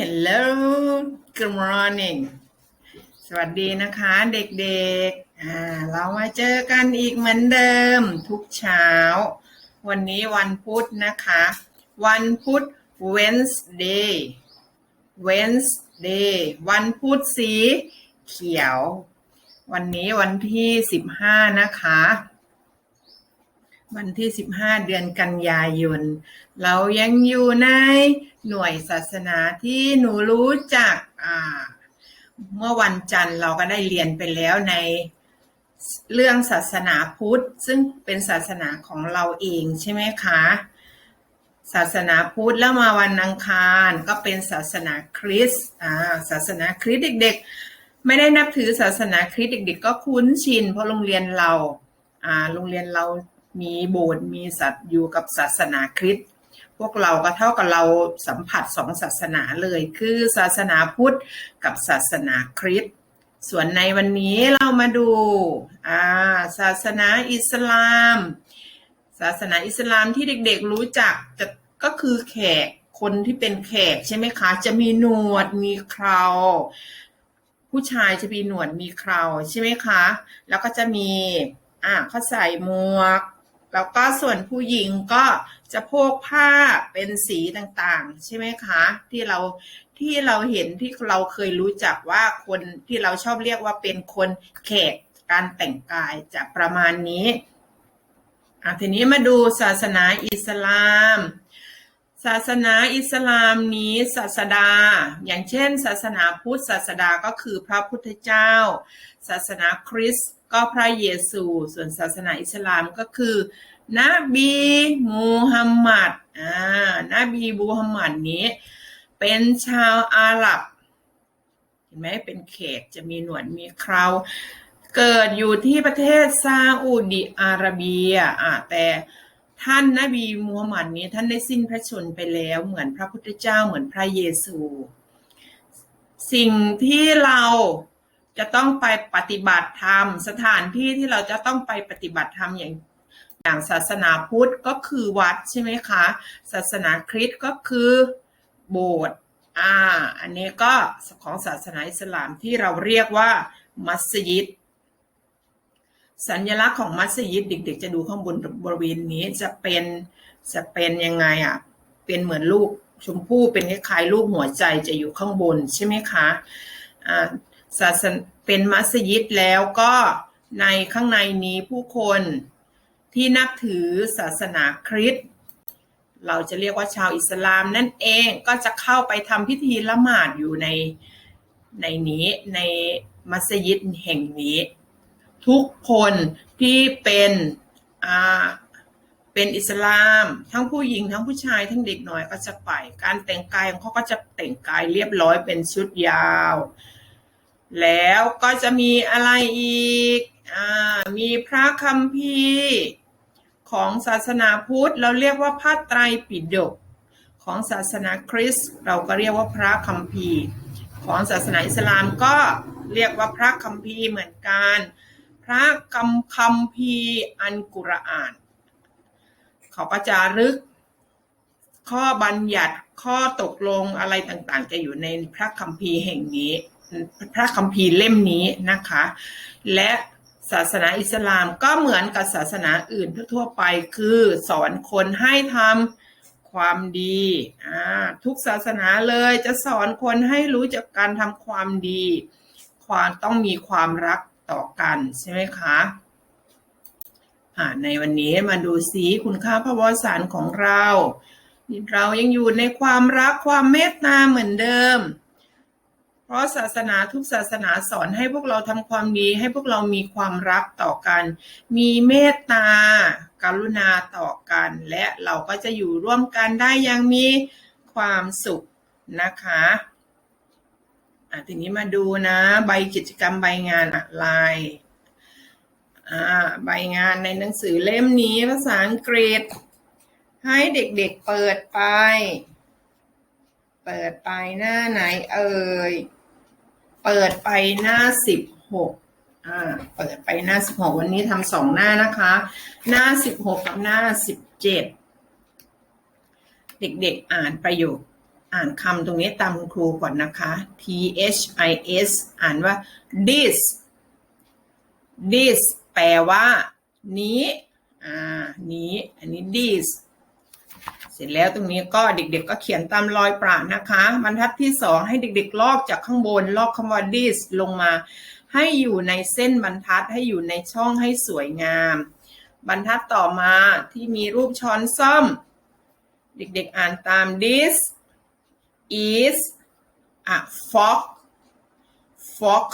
Hello Good morning สวัสดีนะคะเด็กๆอ่าเรามาเจอกันอีกเหมือนเดิมทุกเช้า วันนี้วันพุธนะคะ วันพุธ Wednesday Wednesday วันพุธสีเขียว วันนี้วันที่15นะคะ วันที่15เดือนกันยายน เรายังอยู่ใน หน่วยศาสนาที่หนูรู้จักเมื่อวันจันทร์เราก็ได้เรียนไปแล้วในเรื่องศาสนาพุทธ ซึ่งเป็นศาสนาของเราเองใช่ไหมคะ ศาสนาพุทธแล้วมาวันอังคารก็เป็นศาสนาคริสต์ศาสนาคริสต์เด็ก ๆ ไม่ได้นับถือศาสนาคริสต์เด็ก ๆ ก็คุ้นชินเพราะโรงเรียนเราอ่าโรงเรียนเรามีโบสถ์มีสัตว์อยู่กับศาสนาคริสต์ พวกเราก็เท่ากับเราสัมผัสสองศาสนาเลย คือศาสนาพุทธกับศาสนาคริสต์ส่วนในวันนี้เรามาดูาศาสนาอิสลาม ศาสนาอิสลามที่เด็กๆรู้จักจะก็คือแขกคนที่เป็นแขกใช่ไหมคะ จะมีหนวดมีเคราผู้ชายจะมีหนวดมีเคราใช่ไหมคะ แล้วก็จะมีอ่าเขาใส่หมวก แล้วก็ส่วนผู้หญิงก็จะโพกผ้าเป็นสีต่างๆ ใช่ไหมคะ ที่เราที่เราเห็นที่เราเคยรู้จักว่าคนที่เราชอบเรียกว่าเป็นคนแขกการแต่งกายจะประมาณนี้อะทีนี้มาดูศาสนาอิสลาม ศาสนาอิสลามนี้ศาสดา อย่างเช่น ศาสนาพุทธศาสดาก็คือพระพุทธเจ้า ศาสนาคริสต์ ก็พระเยซู ส่วนศาสนาอิสลามก็คือ นบีมูฮัมหมัดอ่านบีมูฮัมหมัดนี้ เป็นชาวอาหรับ เห็นไหมเป็นแขกจะมีหนวดมีเคราเกิดอยู่ที่ประเทศซาอุดิอาระเบียอ่าแต่ท่านนบีมูฮัมหมัดนี้ท่านได้สิ้นพระชนไปแล้วเหมือนพระพุทธเจ้าเหมือนพระเยซู สิ่งที่เรา จะต้องไปปฏิบัติธรรม สถานที่ที่เราจะต้องไปปฏิบัติธรรมอย่างอย่างศาสนาพุทธก็คือวัดใช่ไหมคะ ศาสนาคริสต์ก็คือโบสถ์อ่า อันนี้ก็ของศาสนาอิสลามที่เราเรียกว่ามัสยิด สัญลักษณ์ของมัสยิดเด็กๆ จะดูข้างบนบริเวณนี้จะเป็นจะเป็นยังไงอะ เป็นเหมือนลูกชมพู่เป็นคล้ายๆลูกหัวใจจะอยู่ข้างบนใช่ไหมคะ อ่า ศาสนเป็นมัสยิดแล้วก็ในข้างในนี้ผู้คนที่นับถือศาสนาคริสต์เราจะเรียกว่าชาวอิสลามนั่นเองก็จะเข้าไปทำพิธีละหมาดอยู่ในในนี้ในมัสยิดแห่งนี้ ทุกคนที่เป็นอ่าเป็นอิสลามทั้งผู้หญิงทั้งผู้ชายทั้งเด็กน้อยก็จะไป การแต่งกายของเขาก็จะแต่งกายเรียบร้อยเป็นชุดยาว แล้วก็จะมีอะไรอีกอ่ามีพระคัมภีร์ ของศาสนาพุทธ เราเรียกว่าพระไตรปิฎกของศาสนาคริสต์เราก็เรียกว่าพระคัมภีร์ ของศาสนาอิสลามก็เรียกว่าพระคัมภีร์เหมือนกัน พระคัมคัมภีร์อันกุรอาน เขาก็จะรึก ข้อบัญญัติข้อตกลงอะไรต่างๆ จะอยู่ในพระคัมภีร์แห่งนี้ พระคัมภีร์เล่มนี้นะคะ และศาสนาอิสลามก็เหมือนกับศาสนาอื่นทั่วไปคือสอนคนให้ทำความดีทุกศาสนาเลยจะสอนคนให้รู้จักการทำความดี ความต้องมีความรักต่อกันใช่ไหมคะในวันนี้มาดูสีคุณค่าพระวสารของเรา เรายังอยู่ในความรักความเมตตาเหมือนเดิม ราะศาสนาทุกศาสนาสอนให้พวกเราทำความดี ให้พวกเรามีความรักต่อกัน มีเมตตากรุณาต่อกัน และเราก็จะอยู่ร่วมกันได้อย่างมีความสุขนะคะอะทีนี้มาดูนะ ใบกิจกรรมใบงานอะไรอ่าใบงานในหนังสือเล่มนี้ภาษาอังกฤษ ให้เด็กๆเปิดไป เปิดไปหน้าไหนเอ่ย เปิดไปหน้าสิบหกอ่า เปิดไปหน้าสิบหกวันนี้ทำสองหน้านะคะ หน้าสิบหกกับหน้าสิบเจ็ดเด็กๆอ่านประโยค อ่านคำตรงนี้ตามคุณครูก่อนนะคะ T H I S อ่านว่า this this แปลว่า นี้ อ่า นี้ อันนี้ this เสร็จแล้วตรงนี้ก็เด็กๆก็เขียนตามรอยประนะคะบรรทัดที่สองให้เด็กๆลอกจากข้างบนลอกคำว่า this ลงมา ให้อยู่ในเส้นบรรทัดให้อยู่ในช่องให้สวยงาม บรรทัดต่อมาที่มีรูปช้อนส้อม เด็กๆอ่านตาม this is a fork fork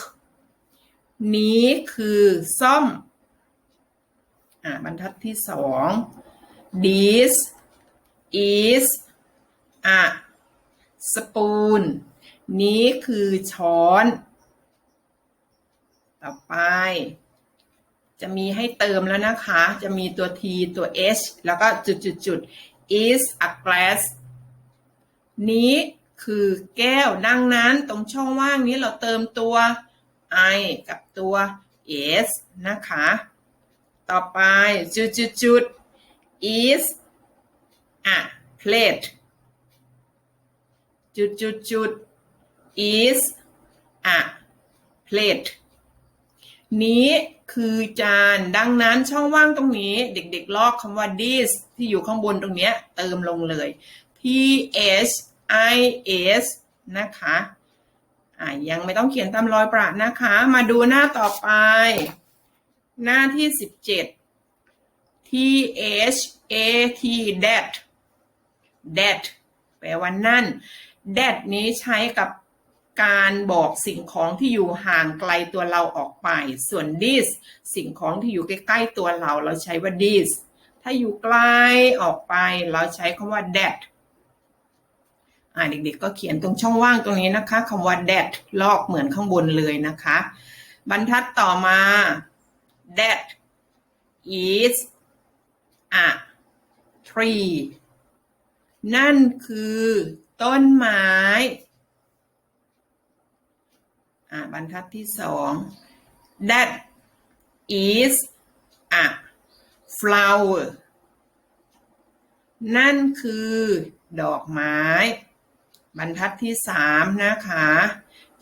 นี้คือซ่อม อ่าบรรทัดที่สอง this is a spoon นี้คือช้อน ต่อไป จะมีให้เติมแล้วนะคะ จะมีตัว t ตัว h แล้วก็จุดจุดจุด is a glass นี้คือแก้วดังนั้นตรงช่องว่างนี้เราเติมตัว i กับตัว s นะคะ ต่อไปจุดจุดจุด is a plate จุดจุดจุด is a plate นี้คือจานดังนั้นช่องว่างตรงนี้เด็กๆลอกคำว่า this ที่อยู่ข้างบนตรงเนี้ยเติมลงเลย p h i s นะคะอ่ายังไม่ต้องเขียนตามรอยประนะคะ มาดูหน้าต่อไป หน้าที่ 17 t h a t that that แปลว่านั่น that นี้ใช้กับการบอกสิ่งของที่อยู่ห่างไกลตัวเราออกไป ส่วน this สิ่งของที่อยู่ใกล้ ๆ ตัวเรา เราใช้ว่า this ถ้าอยู่ไกลออกไป เราใช้คำว่า that อ่าเด็กๆก็เขียนตรงช่องว่างตรงนี้นะคะคำว่า that ลอกเหมือนข้างบนเลยนะคะ บรรทัดต่อมา that is a tree นั่นคือต้นไม้ อ่าบรรทัดที่สอง that is a flower นั่นคือดอกไม้ บรรทัดที่สามนะคะ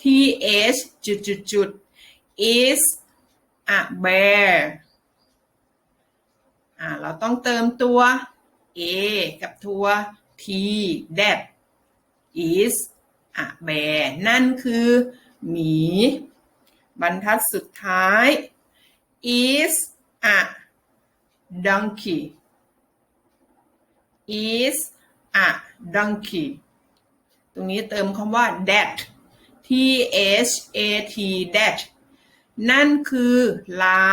th จุดจุดจุด is a bear อ่าเราต้องเติมตัว a กับตัว t that is a bear นั่นคือหมี บรรทัดสุดท้าย is a donkey is a donkey ตรงนี้เติมคำว่า that t h a t that นั่นคือลา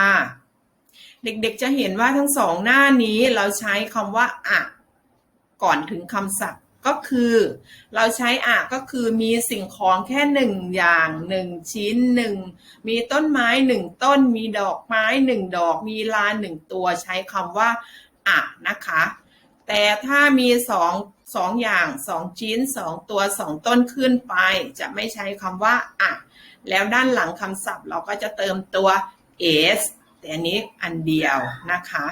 เด็กๆจะเห็นว่าทั้งสองหน้านี้เราใช้คำว่าอะ ก่อนถึงคำศัพท์ก็คือ เราใช้อะก็คือมีสิ่งของแค่หนึ่งอย่างหนึ่งชิ้นหนึ่งมีต้นไม้หนึ่งต้น มีดอกไม้หนึ่งดอก มีลาหนึ่งตัวใช้คำว่าอะนะคะ แต่ถ้ามีสองสองอย่างสองชิ้นสองตัวสองต้นขึ้นไป จะไม่ใช้คำว่าอะแล้วด้านหลังคำศัพท์เราก็จะเติมตัว s แต่อันนี้อันเดียวนะคะ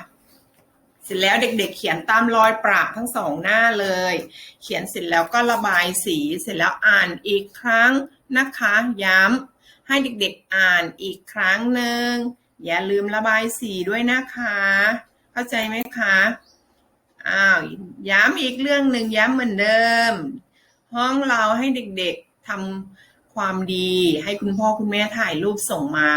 เสร็จแล้วเด็กๆ เขียนตามรอยประทั้งสองหน้าเลย เขียนเสร็จแล้วก็ระบายสีเสร็จแล้วอ่านอีกครั้งนะคะ ย้ำให้เด็กๆอ่านอีกครั้งหนึ่งอย่าลืมระบายสีด้วยนะคะ เข้าใจไหมคะอ้าวย้ำอีกเรื่องหนึ่งย้ำเหมือนเดิม ห้องเราให้เด็กๆทำ ความดี ให้คุณพ่อคุณแม่ถ่ายรูปส่งมา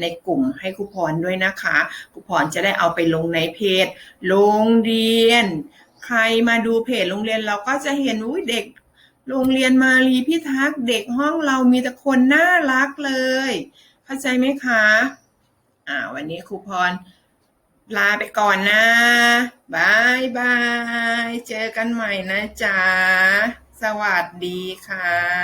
ในกลุ่มให้ครูพรด้วยนะคะครูพรจะได้เอาไปลงในเพจโรงเรียน ใครมาดูเพจโรงเรียนเราก็จะเห็นอุ้ยเด็ก โรงเรียนมารีพิทักษ์เด็กห้องเรามีแต่คนน่ารักเลย เข้าใจไหมคะอ่าวันนี้ครูพรลาไปก่อนนะบายบาย เจอกันใหม่นะจ๊ะ สวัสดีค่ะ